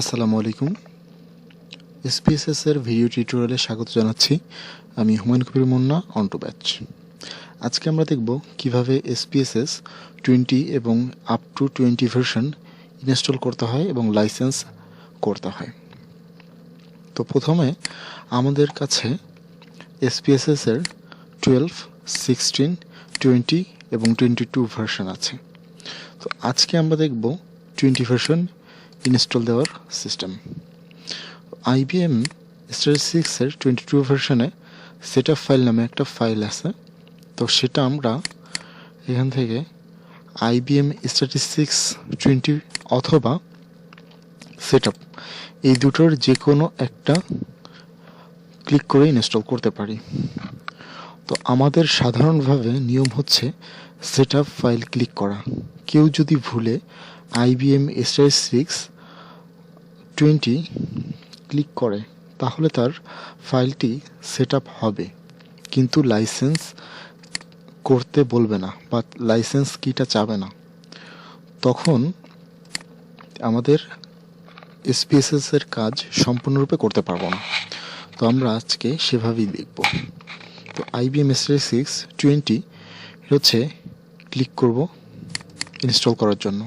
আসসালামু আলাইকুম। এসপিএসএস এর ভিডিও টিউটোরিয়ালে স্বাগত জানাচ্ছি। আমি হুমায়ুন কবির মুন্না অন্টু ব্যাচ আজকে আমরা দেখব কীভাবে এসপিএসএস টোয়েন্টি এবং up to twenty version install করতে হয় এবং লাইসেন্স করতে হয়। তো প্রথমে আমাদের কাছে এসপিএসএস এর টুয়েলভ সিক্সটিন টোয়েন্টি এবং টোয়েন্টি টু ভার্সন আছে। তো আজকে আমরা দেখব টোয়েন্টি ভার্সন ইনস্টল দেওয়ার সিস্টেম আইবিএম স্টার সিক্সের টোয়েন্টি টু ভার্সনে সেট আপ ফাইল নামে একটা ফাইল আছে। তো সেটা আমরা এখান থেকে আইবিএম স্ট্যাটিস্টিক্স টোয়েন্টি অথবা সেট আপ এই দুটোর যে কোনো একটা ক্লিক করে ইনস্টল করতে পারি। তো আমাদের সাধারণভাবে নিয়ম হচ্ছে সেট আপ ফাইল ক্লিক করা। কেউ যদি ভুলে IBM SI six twenty click করে, তাহলে তার ফাইলটি সেট আপ হবে। কিন্তু লাইসেন্স করতে বলবে না বা লাইসেন্স কিটা চাবে না। তখন আমাদের এসপিএসএস এর কাজ সম্পূর্ণরূপে করতে পারব না। তো আমরা আজকে সেভাবেই দেখব। তো আইবিএম এসআই সিক্স টোয়েন্টি হচ্ছে ক্লিক করব ইনস্টল করার জন্য।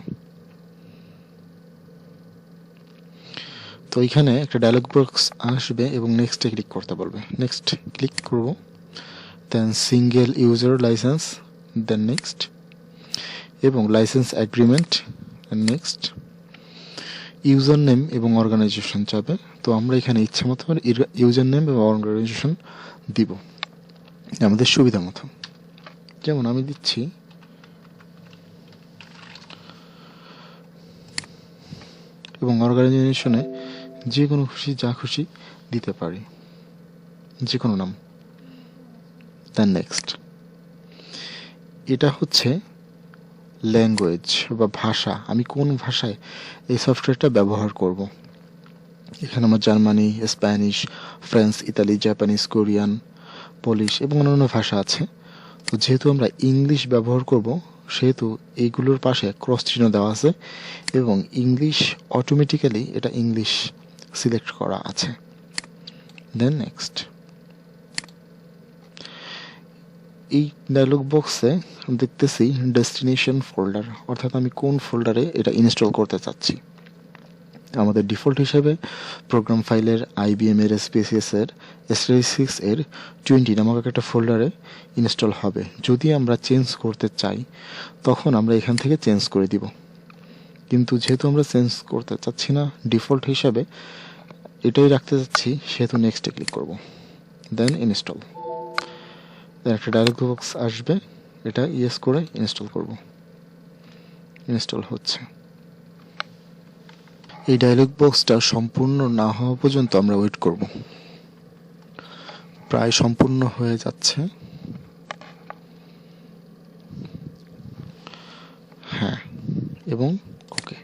তো এখানে একটা ডায়লগ বক্স আসবে এবং নেক্সটে ক্লিক করতে বলবে নেক্সট ক্লিক করব then single user licence then next এবং licence agreement next user name এবং অর্গানাইজেশন চাবে তো আমরা এখানে ইচ্ছা মতো ইউজার নেম এবং অর্গানাইজেশন দিব। আমাদের সুবিধা মতো। যেমন আমি দিচ্ছি। এবং অর্গানাইজেশনে যে কোনো খুশি, যা খুশি দিতে পারি। যে কোনো নাম। দেন নেক্সট এটা হচ্ছে ল্যাঙ্গুয়েজ বা ভাষা। আমি কোন ভাষায় এই সফটওয়্যারটা ব্যবহার করব? এখানে আমার Germany, Spanish French Italy, Japanese, Korean Polish এবং অন্যান্য ভাষা আছে। তো যেহেতু আমরা ইংলিশ ব্যবহার করব, সেহেতু এইগুলোর পাশে ক্রস চিহ্ন দেওয়া আছে এবং ইংলিশ অটোমেটিক্যালি এটা ইংলিশ সিলেক্ট করা আছে। দেন নেক্সট এই ডায়লগ বক্সে দেখতেছি ডেস্টিনেশন ফোল্ডার অর্থাৎ আমি কোন ফোল্ডারে এটা ইনস্টল করতে চাচ্ছি। আমাদের ডিফল্ট হিসেবে প্রোগ্রাম ফাইলের আইবিএম এর এসপিএসএস এর এসআই সিক্স এর টোয়েন্টি নামক একটা ফোল্ডারে ইনস্টল হবে। যদি আমরা চেঞ্জ করতে চাই, তখন আমরা এখান থেকে চেঞ্জ করে দিব। কিন্তু যেহেতু আমরা চেঞ্জ করতে চাচ্ছি না, ডিফল্ট হিসাবে এটাই রাখতে চাচ্ছি, সেহেতু নেক্সটে ক্লিক করব। দেন ইনস্টল দেন একটা ডায়লগ বক্স আসবে। এটা ইয়েস করে ইনস্টল করব। ইনস্টল হচ্ছে। এই ডায়লগ বক্সটা সম্পূর্ণ না হওয়া পর্যন্ত আমরা ওয়েট করব। প্রায় সম্পূর্ণ হয়ে যাচ্ছে। হ্যাঁ এবং ওকে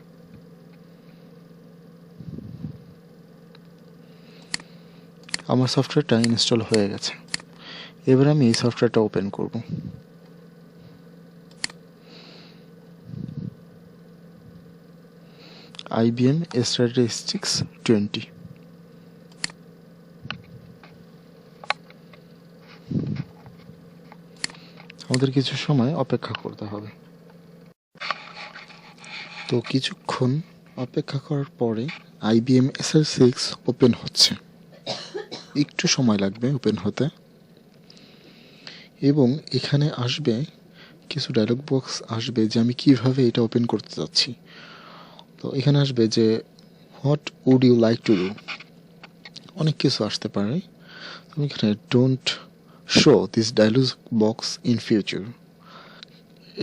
আমার সফটওয়্যারটা ইনস্টল হয়ে গেছে। এবার আমি এই সফটওয়্যারটা ওপেন করব। আইবিএম স্ট্যাটিস্টিক্স টোয়েন্টি আমাদের কিছু সময় অপেক্ষা করতে হবে। তো কিছুক্ষণ অপেক্ষা করার পরে আইবিএম এসএল সিক্স ওপেন হচ্ছে। একটু সময় লাগবে ওপেন হতে। এবং এখানে আসবে, কিছু ডায়লগ বক্স আসবে যে আমি কীভাবে এটা ওপেন করতে চাচ্ছি তো এখানে আসবে যে what would you like to do অনেক কিছু আসতে পারে। আমি এখানে don't show this dialog box in future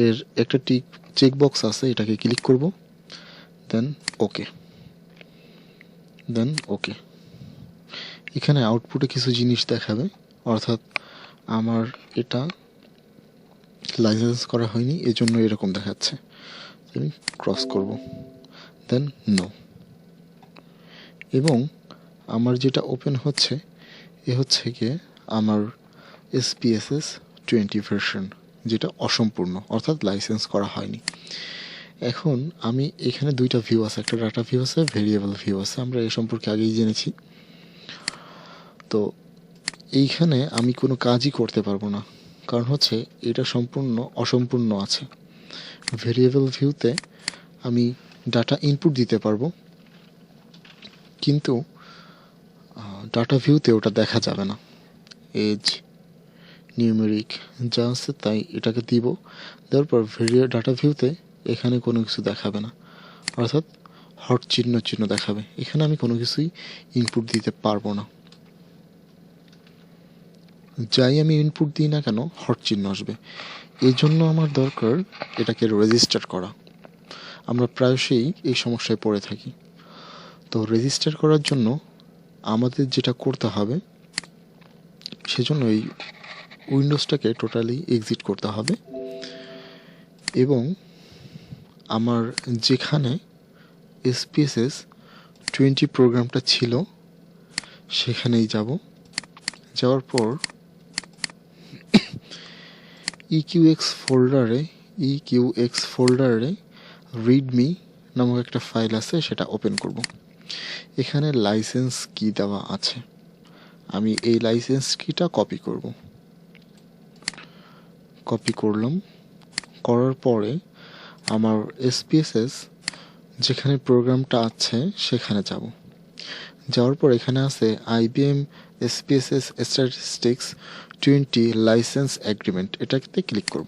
এর একটা টিক চেক বক্স আছে, এটাকে ক্লিক করব। দেন ওকে দেন ওকে এখানে আউটপুটে কিছু জিনিস দেখাবে। অর্থাৎ আমার এটা লাইসেন্স করা হয়নি, এজন্য এরকম দেখাচ্ছে। আমি ক্রস করব। দেন নো এবং আমার যেটা ওপেন হচ্ছে, এ হচ্ছে গিয়ে আমার এসপিএসএস টোয়েন্টি ভার্সন যেটা অসম্পূর্ণ, অর্থাৎ লাইসেন্স করা হয়নি। এখন আমি এখানে দুইটা ভিউ আছে, একটা ডাটা ভিউ আছে ভেরিয়েবল ভিউ আছে, আমরা এ সম্পর্কে আগেই জেনেছি। তো এইখানে আমি কোনো কাজই করতে পারব না, কারণ হচ্ছে এটা সম্পূর্ণ অসম্পূর্ণ আছে। ভেরিয়েবল ভিউতে আমি ডাটা ইনপুট দিতে পারব। কিন্তু ডাটা ভিউতে ওটা দেখা যাবে না। এজ নিউমেরিক যা আছে তাই এটাকে দিব। দেওয়ার পর ভিডিও ডাটা ভিউতে এখানে কোনো কিছু দেখাবে না। অর্থাৎ হট চিহ্ন চিহ্ন দেখাবে। এখানে আমি কোনো কিছুই ইনপুট দিতে পারব না। যাই আমি ইনপুট দিই না কেন, হট চিহ্ন আসবে। এই জন্য আমার দরকার এটাকে রেজিস্টার করা। আমরা প্রায়শই এই সমস্যায় পড়ে থাকি। তো রেজিস্টার করার জন্য আমাদের যেটা করতে হবে, সেজন্য এই উইন্ডোজটাকে টোটালি এক্সিট করতে হবে এবং আমার যেখানে এসপিএসএস টোয়েন্টি প্রোগ্রামটা ছিল, সেখানেই যাব। যাওয়ার পর ইকিউএক্স ফোল্ডারে ইকিউএক্স ফোল্ডারে রিডমি নামক একটা ফাইল আছে, সেটা ওপেন করব। এখানে লাইসেন্স কি দেওয়া আছে? আমি এই লাইসেন্স কিটা কপি করব। কপি করলাম। করার পরে আমার এসপিএসএস যেখানে প্রোগ্রামটা আছে, সেখানে যাব। যাওয়ার পর এখানে আছে IBM SPSS statistics twenty licence agreement এটাতে ক্লিক করব।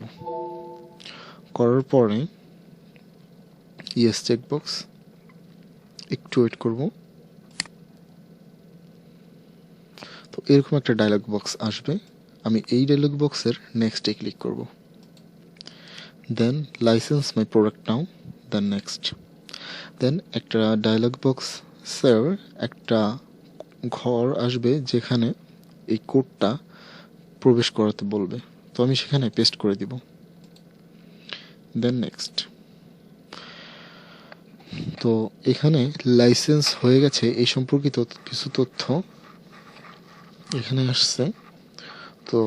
করার পরে ইয়েস চেকবক্স একটু ওয়েট করব। তো এরকম একটা ডায়লগ বক্স আসবে। আমি এই ডায়লগ বক্সের নেক্সটে ক্লিক করব। Then licence my product now then next then একটা ডায়লগ বক্স স্যার একটা ঘর আসবে যেখানে এই কোডটা প্রবেশ করাতে বলবে। তো আমি সেখানে পেস্ট করে দিব। দেন নেক্সট তো এখানে লাইসেন্স হয়ে গেছে, এই সম্পর্কিত কিছু তথ্য এখানে আসছে। তো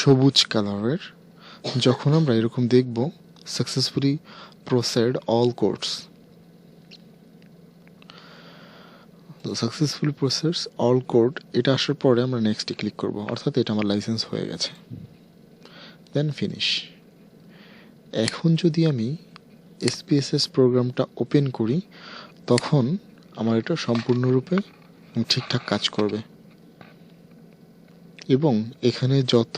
সবুজ কালারের, যখন আমরা এরকম দেখব সাকসেসফুলি প্রসেড অল কোর্স তো সাকসেসফুল প্রসেস অল কোড এটা আসার পরে আমরা নেক্সটে ক্লিক করব, অর্থাৎ এটা আমার লাইসেন্স হয়ে গেছে। দেন ফিনিশ এখন যদি আমি এসপিএসএস প্রোগ্রামটা ওপেন করি, তখন আমার এটা সম্পূর্ণরূপে ঠিকঠাক কাজ করবে। এবং এখানে যত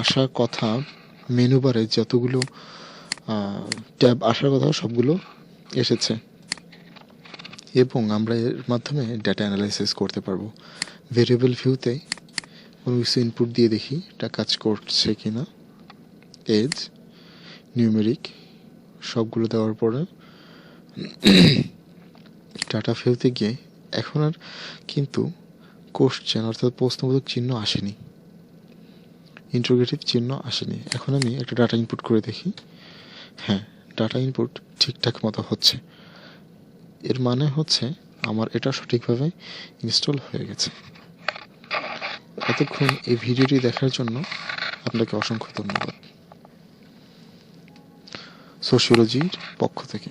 আসার কথা মেনু বারে যতগুলো ট্যাব আসার কথা, সবগুলো এসেছে। এবং আমরা এর মাধ্যমে ডেটা অ্যানালাইসিস করতে পারব। ভেরিয়েবল ভিউতে কোনো কিছু ইনপুট দিয়ে দেখি, এটা কাজ করছে কি না এজ নিউমেরিক সবগুলো দেওয়ার পরে ডাটা ফেলতে গিয়ে এখন আর কিন্তু কোশ্চেন অর্থাৎ প্রশ্নবোধক চিহ্ন আসেনি। ইন্টারোগেটিভ চিহ্ন আসেনি। এখন আমি একটা ডাটা ইনপুট করে দেখি। হ্যাঁ ডাটা ইনপুট ঠিকঠাক মতো হচ্ছে। এর মানে হচ্ছে আমার এটা সঠিকভাবে ইনস্টল হয়ে গেছে। এতক্ষণ এই ভিডিওটি দেখার জন্য আপনাকে অসংখ্য ধন্যবাদ। সোশিওলজির পক্ষ থেকে।